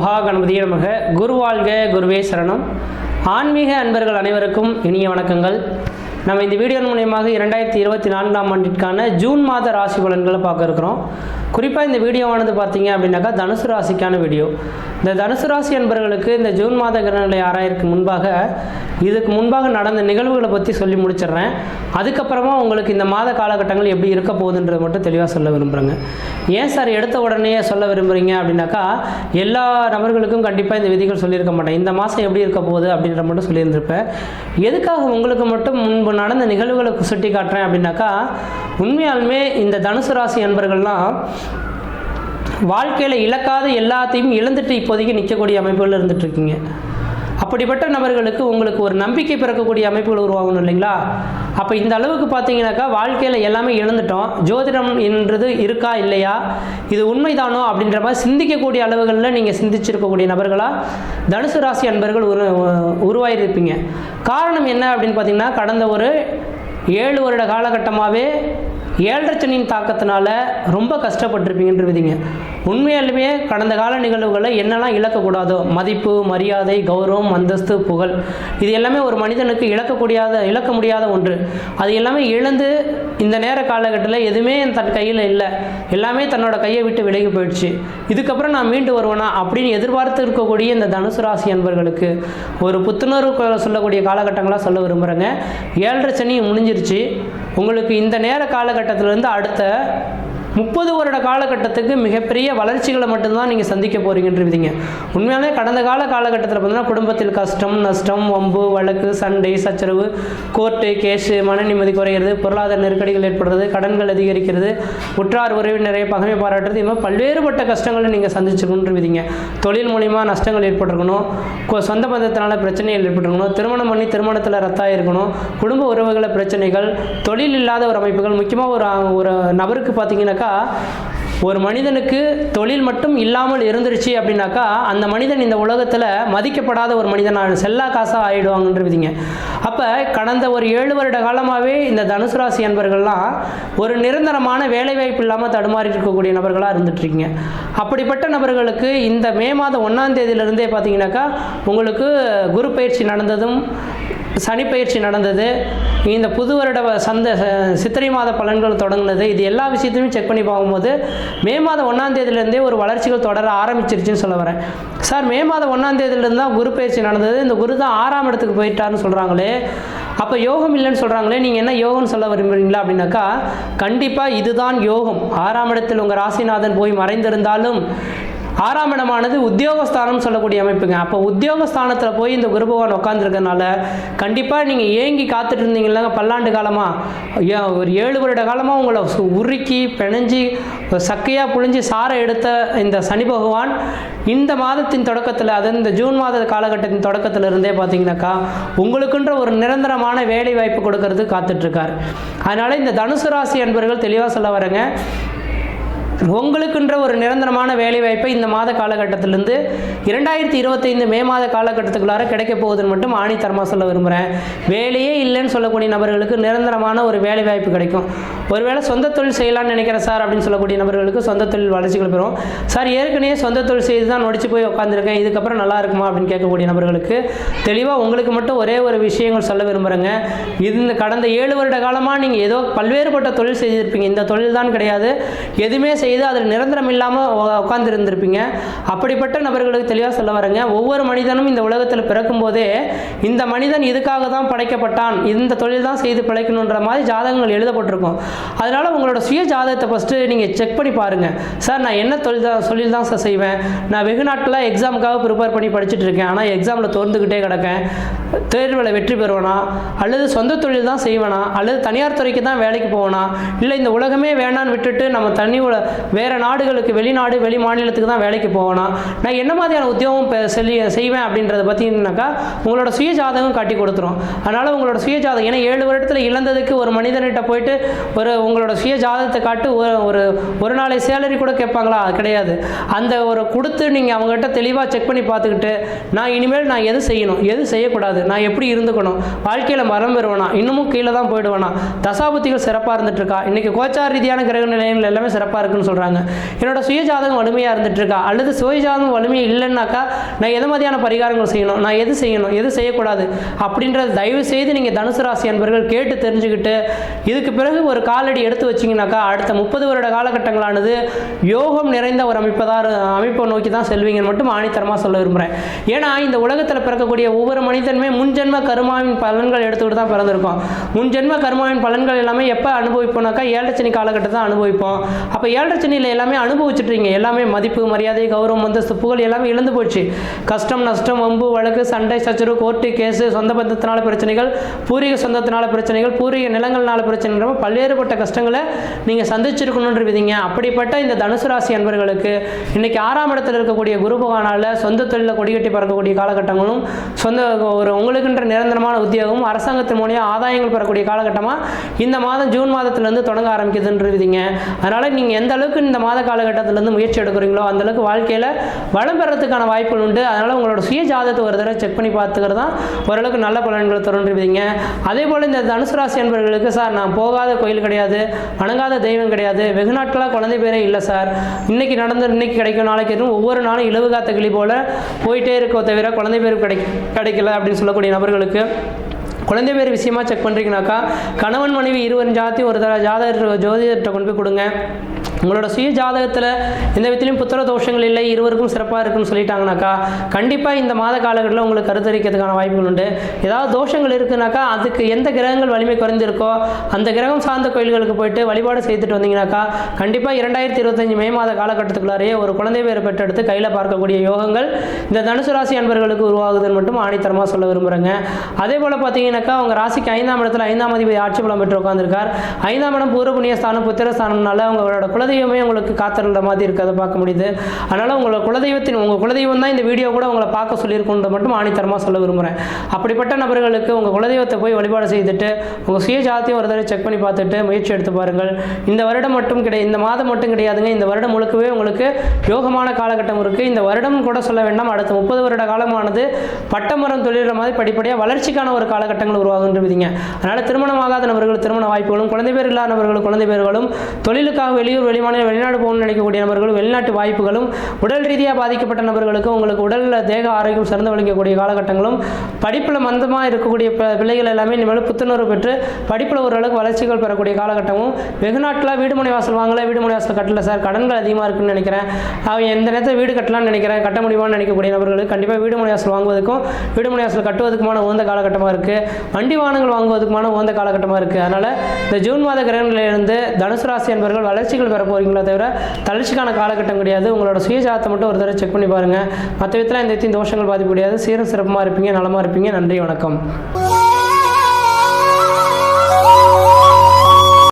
மகா கணபதியே நமக. குருவாழ்க குருவே சரணம். ஆன்மீக அன்பர்கள் அனைவருக்கும் இனிய வணக்கங்கள். நம்ம இந்த வீடியோ மூலியமாக இரண்டாயிரத்தி இருபத்தி நான்காம் ஆண்டிற்கான ஜூன் மாத ராசி பலன்களை பார்க்க இருக்கிறோம். குறிப்பாக இந்த வீடியோவானது பார்த்தீங்க அப்படின்னாக்கா தனுசு ராசிக்கான வீடியோ. இந்த தனுசு ராசி என்பவர்களுக்கு இந்த ஜூன் மாத கிரகங்களை ஆராயிற்கு முன்பாக இதுக்கு முன்பாக நடந்த நிகழ்வுகளை பற்றி சொல்லி முடிச்சிடுறேன். அதுக்கப்புறமா உங்களுக்கு இந்த மாத காலகட்டங்கள் எப்படி இருக்க போகுதுன்றது மட்டும் தெளிவாக சொல்ல விரும்புகிறேங்க ஏன் சார் எடுத்த உடனே சொல்ல விரும்புகிறீங்க அப்படின்னாக்கா எல்லா நபர்களுக்கும் கண்டிப்பாக இந்த விதிகள் சொல்லியிருக்க மாட்டேன். இந்த மாதம் எப்படி இருக்க போகுது அப்படின்ற மட்டும் சொல்லியிருந்திருப்பேன். எதுக்காக உங்களுக்கு மட்டும் முன்பு நடந்த நிகழ்வுகளை சுட்டி காட்டுறேன் அப்படின்னாக்கா உண்மையாலுமே இந்த தனுசு ராசி அன்பர்கள்லாம் வாழ்க்கையில் இழக்காத எல்லாத்தையும் இழந்துட்டு இப்போதைக்கு நிற்கக்கூடிய அமைப்புகள் இருந்துட்டு இருக்கீங்க. அப்படிப்பட்ட நபர்களுக்கு உங்களுக்கு ஒரு நம்பிக்கை பிறக்கக்கூடிய அமைப்புகள் உருவாகணும் இல்லைங்களா? அப்போ இந்த அளவுக்கு பார்த்தீங்கன்னாக்கா வாழ்க்கையில் எல்லாமே இழந்துட்டோம். ஜோதிடம் என்றது இருக்கா இல்லையா? இது உண்மைதானோ அப்படின்ற மாதிரி சிந்திக்கக்கூடிய அளவுகளில் நீங்கள் சிந்திச்சிருக்கக்கூடிய நபர்களாக தனுசு ராசி அன்பர்கள் உரு உருவாயிருப்பீங்க. காரணம் என்ன அப்படின்னு பார்த்தீங்கன்னா கடந்த ஒரு ஏழு வருட காலகட்டமாகவே ஏழரை சனியின் தாக்கத்தினால ரொம்ப கஷ்டப்பட்டிருப்பீங்கன்ற விதிங்க உண்மையாலுமே கடந்த கால நிகழ்வுகளை என்னெல்லாம் இழக்கக்கூடாதோ மதிப்பு மரியாதை கௌரவம் அந்தஸ்து புகழ் இது எல்லாமே ஒரு மனிதனுக்கு இழக்கக்கூடியாத இழக்க முடியாத ஒன்று. அது எல்லாமே இழந்து இந்த நேர காலகட்டத்தில் எதுவுமே தன் கையில் இல்லை. எல்லாமே தன்னோட கையை விட்டு விலகி போயிடுச்சு. இதுக்கப்புறம் நான் மீண்டு வருவேனா அப்படின்னு எதிர்பார்த்து இருக்கக்கூடிய இந்த தனுசு ராசி அன்பர்களுக்கு ஒரு புத்துணர்வு சொல்லக்கூடிய காலகட்டங்களாக சொல்ல விரும்புகிறேங்க ஏழரை சனி முடிஞ்சிருச்சு. உங்களுக்கு இந்த நேர காலகட்டத்திலேருந்து அடுத்த முப்பது வருட காலகட்டத்துக்கு மிகப்பெரிய வளர்ச்சிகளை மட்டும்தான் நீங்கள் சந்திக்க போகிறீங்கன்ற விதிங்க உண்மையாலே கடந்த கால காலகட்டத்தில் பார்த்தீங்கன்னா குடும்பத்தில் கஷ்டம் நஷ்டம் வம்பு வழக்கு சண்டை சச்சரவு கோர்ட்டு கேஸு மன நிம்மதி குறையிறது பொருளாதார நெருக்கடிகள் ஏற்படுறது கடன்கள் அதிகரிக்கிறது உற்றார் உறவினரை பகைமை பாராட்டுறது இது மாதிரி பல்வேறுபட்ட கஷ்டங்களை நீங்கள் சந்திச்சிருக்கணுன்ற விதிங்க தொழில் மூலிமா நஷ்டங்கள் ஏற்பட்டிருக்கணும். கொ- சொந்த பந்தத்தினால பிரச்சனைகள் ஏற்பட்டிருக்கணும். திருமணம் பண்ணி திருமணத்தில் ரத்தாக இருக்கணும் குடும்ப உறவுகளை பிரச்சனைகள் தொழில் இல்லாத ஒரு அமைப்புகள் முக்கியமாக ஒரு ஒரு நபருக்கு பார்த்தீங்கன்னா பார்த்தீங்கன்னாக்கா ஒரு மனிதனுக்கு தொழில் மட்டும் இல்லாமல் இருந்துருச்சு அப்படின்னாக்கா அந்த மனிதன் இந்த உலகத்தில் மதிக்கப்படாத ஒரு மனிதனாக செல்லா காசாக ஆயிடுவாங்கன்ற விதிங்க. அப்போ கடந்த ஒரு ஏழு வருட காலமாகவே இந்த தனுசு ராசி என்பர்கள்லாம் ஒரு நிரந்தரமான வேலைவாய்ப்பு இல்லாமல் தடுமாறி இருக்கக்கூடிய நபர்களாக இருந்துட்டுருக்கீங்க அப்படிப்பட்ட நபர்களுக்கு இந்த மே மாதம் ஒன்றாம் தேதியிலிருந்தே பார்த்தீங்கன்னாக்கா உங்களுக்கு குரு பயிற்சி நடந்ததும் சனிப்பயிற்சி நடந்தது. இந்த புது வருட சந்த சித்திரை மாத பலன்கள் தொடங்கினது. இது எல்லா விஷயத்தையும் செக் பண்ணி பார்க்கும்போது மே மாதம் ஒன்றாம் தேதியிலேருந்தே ஒரு வளர்ச்சிகள் தொடர ஆரம்பிச்சிருச்சுன்னு சொல்ல வரேன். சார் மே மாதம் ஒன்றாம் தேதியிலேருந்து தான் குரு பயிற்சி நடந்தது. இந்த குரு தான் ஆறாம் இடத்துக்கு போயிட்டாருன்னு சொல்கிறாங்களே அப்போ யோகம் இல்லைன்னு சொல்கிறாங்களே நீங்கள் என்ன யோகம்னு சொல்ல விரும்புகிறீங்களா அப்படின்னாக்கா கண்டிப்பாக இதுதான் யோகம். ஆறாம் இடத்தில் உங்கள் ராசிநாதன் போய் மறைந்திருந்தாலும் ஆறாம் இடமானது உத்தியோகஸ்தானம் சொல்லக்கூடிய அமைப்புங்க. அப்போ உத்தியோகஸ்தானத்தில் போய் இந்த குரு பகவான் உட்காந்துருக்கனால கண்டிப்பாக நீங்கள் ஏங்கி காத்துட்டு இருந்தீங்களா பல்லாண்டு காலமாக ஒரு ஏழு வருட காலமாக உங்களை உருக்கி பிணைஞ்சி சக்கையாக புழிஞ்சு சாரை எடுத்த இந்த சனி பகவான் இந்த மாதத்தின் தொடக்கத்தில் அது இந்த ஜூன் மாத காலகட்டத்தின் தொடக்கத்தில் இருந்தே பார்த்தீங்கன்னாக்கா உங்களுக்குன்ற ஒரு நிரந்தரமான வேலை வாய்ப்பு கொடுக்கறது காத்துட்ருக்கார். அதனால் இந்த தனுசு ராசி அன்பர்கள் தெளிவாக சொல்ல வரேங்க. உங்களுக்குன்ற ஒரு நிரந்தரமான வேலைவாய்ப்பை இந்த மாத காலகட்டத்திலிருந்து இரண்டாயிரத்தி இருபத்தைந்து மே மாத காலகட்டத்துக்குள்ளார கிடைக்க போகுதுன்னு மட்டும் ஆணித்தரமாக சொல்ல விரும்புகிறேன் வேலையே இல்லைன்னு சொல்லக்கூடிய நபர்களுக்கு நிரந்தரமான ஒரு வேலை வாய்ப்பு கிடைக்கும். ஒருவேளை சொந்த தொழில் செய்யலாம்னு நினைக்கிறேன் சார் அப்படின்னு சொல்லக்கூடிய நபர்களுக்கு சொந்த தொழில் வளர்ச்சிகள் பெறும். சார் ஏற்கனவே சொந்த தொழில் செய்து தான் நொடிச்சு போய் உட்காந்துருக்கேன் இதுக்கப்புறம் நல்லா இருக்குமா அப்படின்னு கேட்கக்கூடிய நபர்களுக்கு தெளிவாக உங்களுக்கு மட்டும் ஒரே ஒரு விஷயங்கள் சொல்ல விரும்புகிறேங்க இது இந்த கடந்த ஏழு வருட காலமாக நீங்கள் ஏதோ பல்வேறுபட்ட தொழில் செய்திருப்பீங்க. இந்த தொழில் தான் கிடையாது. எதுவுமே செய்து அதில் நிரந்தரம் இல்லாமல் உட்கார்ந்து இருந்திருப்பீங்க அப்படிப்பட்ட நபர்களுக்கு தெளிவாக சொல்ல வரேங்க. ஒவ்வொரு மனிதனும் இந்த உலகத்தில் பிறக்கும் போதே இந்த மனிதன் இதுக்காக தான் படைக்கப்பட்டான் இந்த தொழில் தான் செய்து பிழைக்கணுன்ற மாதிரி ஜாதகங்கள் எழுதப்பட்டிருக்கும். அதனால் உங்களோட சுய ஜாதகத்தை ஃபஸ்ட்டு நீங்கள் செக் பண்ணி பாருங்கள் சார் நான் என்ன தொழில் தான் தொழில் தான் சார் செய்வேன்? நான் வெகு நாட்களாக எக்ஸாமுக்காக ப்ரிப்பேர் பண்ணி படிச்சுட்டு இருக்கேன். ஆனால் எக்ஸாமில் தோர்ந்துக்கிட்டே கிடக்கேன். தேர்வில் வெற்றி பெறுவேனா? அல்லது சொந்த தொழில் தான் செய்வேனா? அல்லது தனியார் துறைக்கு தான் வேலைக்கு போவேனா? இல்லை இந்த உலகமே வேணான்னு விட்டுட்டு நம்ம தனி உல- வேறு நாடுகளுக்கு வெளிநாடு வெளி மாநிலத்துக்கு தான் வேலைக்கு போகணும். நான் என்ன மாதிரியான உத்தியோகம் செல்லி செய்வேன் அப்படின்றத பார்த்தீங்கன்னாக்கா உங்களோட சுய ஜாதகம் காட்டி கொடுத்துரும். அதனால் உங்களோட சுய ஜாதகம் ஏன்னா ஏழு வருடத்தில் இழந்ததுக்கு ஒரு மனிதன்கிட்ட போயிட்டு ஒரு உங்களோட சுய ஜாதகத்தை காட்டு ஒரு ஒரு ஒரு நாளை சேலரி கூட கேட்பாங்களா? கிடையாது. அந்த ஒரு கொடுத்து நீங்கள் அவங்ககிட்ட தெளிவாக செக் பண்ணி பார்த்துக்கிட்டு நான் இனிமேல் நான் எது செய்யணும் எது செய்யக்கூடாது நான் எப்படி இருந்துக்கணும் வாழ்க்கையில் மரம் பெறுவேனா இன்னமும் கீழே தான் போயிடுவேனா தசாபுத்திகள் சிறப்பாக இருந்துட்டு இருக்கா இன்னைக்கு கோச்சார் ரீதியான கிரக நிலையங்கள் எல்லாமே சிறப்பாக இருக்குன்னு சொல்கிறாங்க என்னோட சுயஜாதகம் வலிமையாக இருந்துட்டு இருக்கா அல்லது சுயஜாதகம் வலிமை இல்லைன்னாக்கா நான் எது மாதிரியான பரிகாரங்கள் செய்யணும்? நான் எது செய்யணும்? எது செய்யக்கூடாது? அப்படின்றத தயவு செய்து நீங்கள் தனுசு ராசி அன்பர்கள் கேட்டு தெரிஞ்சுக்கிட்டு இதுக்கு பிறகு ஒரு காலடி எடுத்து வச்சிங்கனாக்கா அடுத்த முப்பது வருட காலகட்டங்களானது யோகம் நிறைந்த ஒரு அமைப்பதார் அமைப்பை நோக்கி தான் செல்வீங்கன்னு மட்டும் ஆணித்தரமாக சொல்ல விரும்புகிறேன் ஏன்னா இந்த உலகத்தில் பிறக்கக்கூடிய ஒவ்வொரு மனிதனுமே முன்ஜென்ம கருமாவின் பலன்கள் எடுத்துக்கிட்டு தான் பிறந்திருக்கோம். முன்ஜென்ம கருமாவின் பலன்கள் எல்லாமே எப்போ அனுபவிப்போம்னாக்கா ஏழரை சனி காலகட்டத்தை தான் அனுபவிப்போம். அப்போ ஏழரை பிரச்சனையில் எல்லாமே அனுபவிச்சுட்றீங்க எல்லாமே மதிப்பு மரியாதை கௌரவம் அந்தஸ்து புகழ் எல்லாமே இழந்து போச்சு. கஷ்டம் நஷ்டம் வம்பு வழக்கு சண்டை சச்சரவு கோர்ட்டு கேஸு சொந்த பந்தத்தினால பிரச்சனைகள் பூர்வீக சொந்தத்தினால பிரச்சனைகள் பூர்வீக நிலங்கள்னால பிரச்சனைகள் பல்வேறுபட்ட கஷ்டங்களை நீங்கள் சந்திச்சிருக்கணுன்ற விதிங்க. அப்படிப்பட்ட இந்த தனுசு ராசி அன்பர்களுக்கு இன்னைக்கு ஆறாம் இடத்துல இருக்கக்கூடிய குரு பகவானால் சொந்த தொழிலில் கொடிகட்டி பறக்கக்கூடிய காலகட்டங்களும் சொந்த ஒரு உங்களுக்குன்ற நிரந்தரமான உத்தியோகமும் அரசாங்கத்தின் மூலியம் ஆதாயங்கள் பெறக்கூடிய காலகட்டமாக இந்த மாதம் ஜூன் மாதத்துலேருந்து தொடங்க ஆரம்பிக்குதுன்ற விதிங்க. அதனால் நீங்கள் எந்த அளவுக்கு இந்த மாத காலகட்டத்திலேருந்து முயற்சி எடுக்கிறீங்களோ அந்தளவுக்கு வாழ்க்கையில் வளம் பெறத்துக்கான வாய்ப்புகள் உண்டு. அதனால் உங்களோட சுய ஜாதகத்தை ஒரு தடவை செக் பண்ணி பார்த்துக்கிறது தான் ஓரளவுக்கு நல்ல பலன்களை தருன்றீங்க அதே போல் இந்த தனுசு ராசி என்பவர்களுக்கு சார் நான் போகாத கோயில் கிடையாது வணங்காத தெய்வம் கிடையாது வெகு நாட்களாக குழந்தை பேரே இல்லை சார். இன்னைக்கு நடந்து இன்னைக்கு கிடைக்கும் நாளைக்கு எதுவும் ஒவ்வொரு நாளும் இலவு காத்த கிளி போல் போயிட்டே இருக்கோ தவிர குழந்தை பேர் கிடை கிடைக்கல அப்படின்னு சொல்லக்கூடிய நபர்களுக்கு குழந்தை பேர் விஷயமா செக் பண்ணுறீங்கனாக்கா கணவன் மனைவி இருவரும் ஜாதி ஒரு தர ஜாதகர் ஜோதிடர்கிட்ட கொண்டு போய் கொடுங்க. உங்களோட சுய ஜாதகத்தில் எந்த விதத்திலையும் புத்திர தோஷங்கள் இல்லை இருவருக்கும் சிறப்பாக இருக்குன்னு சொல்லிட்டாங்கனாக்கா கண்டிப்பாக இந்த மாத காலகட்டத்தில் உங்களுக்கு கருத்தரிக்கிறதுக்கான வாய்ப்புகள் உண்டு. ஏதாவது தோஷங்கள் இருக்குனாக்கா அதுக்கு எந்த கிரகங்கள் வலிமை குறைந்திருக்கோ அந்த கிரகம் சார்ந்த கோயில்களுக்கு போயிட்டு வழிபாடு செய்துட்டு வந்தீங்கனாக்கா கண்டிப்பாக இரண்டாயிரத்தி இருபத்தஞ்சு மே மாத காலகட்டத்துக்குள்ளாரையே ஒரு குழந்தை பேர் பெற்றெடுத்து கையில் பார்க்கக்கூடிய யோகங்கள் இந்த தனுசு ராசி அன்பர்களுக்கு உருவாகுதுன்னு மட்டும் ஆணித்தரமாக சொல்ல விரும்புகிறேங்க அதே போல் பார்த்தீங்கன்னாக்கா உங்கள் ராசிக்கு ஐந்தாம் இடத்துல ஐந்தாம் அதிபதி ஆட்சி பலம் பெற்று உட்காந்துருக்கார் ஐந்தாம் இடம் பூர்வ புண்ணியஸ்தானம் புத்திரஸ்தானம்னால உங்களோட ஸ்தானம்னால குலதெய்வமே உங்களுக்கு காத்திருந்த மாதிரி இருக்கிறத பார்க்க முடியுது. அதனால் உங்களோட குலதெய்வத்தின் உங்கள் குலதெய்வம் தான் இந்த வீடியோ கூட உங்களை பார்க்க சொல்லியிருக்குன்றது மட்டும் ஆணித்தரமாக சொல்ல விரும்புகிறேன் அப்படிப்பட்ட நபர்களுக்கு உங்கள் குலதெய்வத்தை போய் வழிபாடு செய்துட்டு உங்கள் சுய ஜாத்தியம் ஒரு தடவை செக் பண்ணி பார்த்துட்டு முயற்சி எடுத்து பாருங்கள். இந்த வருடம் மட்டும் கிடையாது இந்த மாதம் மட்டும் கிடையாதுங்க. இந்த வருடம் முழுக்கவே உங்களுக்கு யோகமான காலகட்டம் இருக்குது இந்த வருடம் கூட சொல்ல வேண்டாம். அடுத்த முப்பது வருட காலமானது பட்டமரம் தொழில மாதிரி படிப்படியாக வளர்ச்சிக்கான ஒரு காலகட்டங்கள் உருவாகுன்றவிதிங்க அதனால் திருமணமாகாத நபர்கள் திருமண வாய்ப்புகளும் குழந்தை பேர் இல்லாதவர்கள் குழந்தை பேர்களும் தொழிலுக்காக வெளியூர் வெளி வெளிமாநில வெளிநாடு போகணும்னு நினைக்கக்கூடிய நபர்களும் வெளிநாட்டு வாய்ப்புகளும் உடல் ரீதியாக பாதிக்கப்பட்ட நபர்களுக்கும் உங்களுக்கு உடலில் தேக ஆரோக்கியம் சிறந்து வழங்கக்கூடிய காலகட்டங்களும் படிப்பில் மந்தமாக இருக்கக்கூடிய பிள்ளைகள் எல்லாமே இனிமேல் புத்துணர்வு பெற்று படிப்பில் ஓரளவுக்கு வளர்ச்சிகள் பெறக்கூடிய காலகட்டமும் வெகுநாட்டில் வீடு மனை வாசல் வாங்கல வீடு மனை வாசல் கட்டல சார். கடன்கள் அதிகமாக இருக்குன்னு நினைக்கிறேன். அவன் எந்த நேரத்தில் வீடு கட்டலாம்னு நினைக்கிறேன் கட்ட முடியுமான்னு நினைக்கக்கூடிய நபர்களுக்கு கண்டிப்பாக வீடு மனை வாசல் வாங்குவதற்கும் வீடு மனை வாசல் கட்டுவதற்குமான உகந்த காலகட்டமாக இருக்குது வண்டி வாகனங்கள் வாங்குவதற்குமான உகந்த காலகட்டமாக இருக்குது அதனால் இந்த ஜூன் மாத கிரகங்களிலிருந்து தனுசு ராசி என்பவர்கள் வளர்ச்சிகள் பெற போகிறீங்களோ தவிர தளர்ச்சிக்கான காலகட்டம் கிடையாது. உங்களோட சுயஜாதத்தை மட்டும் ஒரு தடவை செக் பண்ணி பாருங்கள் மற்ற விதத்தில் இந்த விதத்தையும் தோஷங்கள் பாதிப்பு கிடையாது. சீரம் சிறப்பமாக இருப்பீங்க நலமாக இருப்பீங்க. நன்றி வணக்கம்.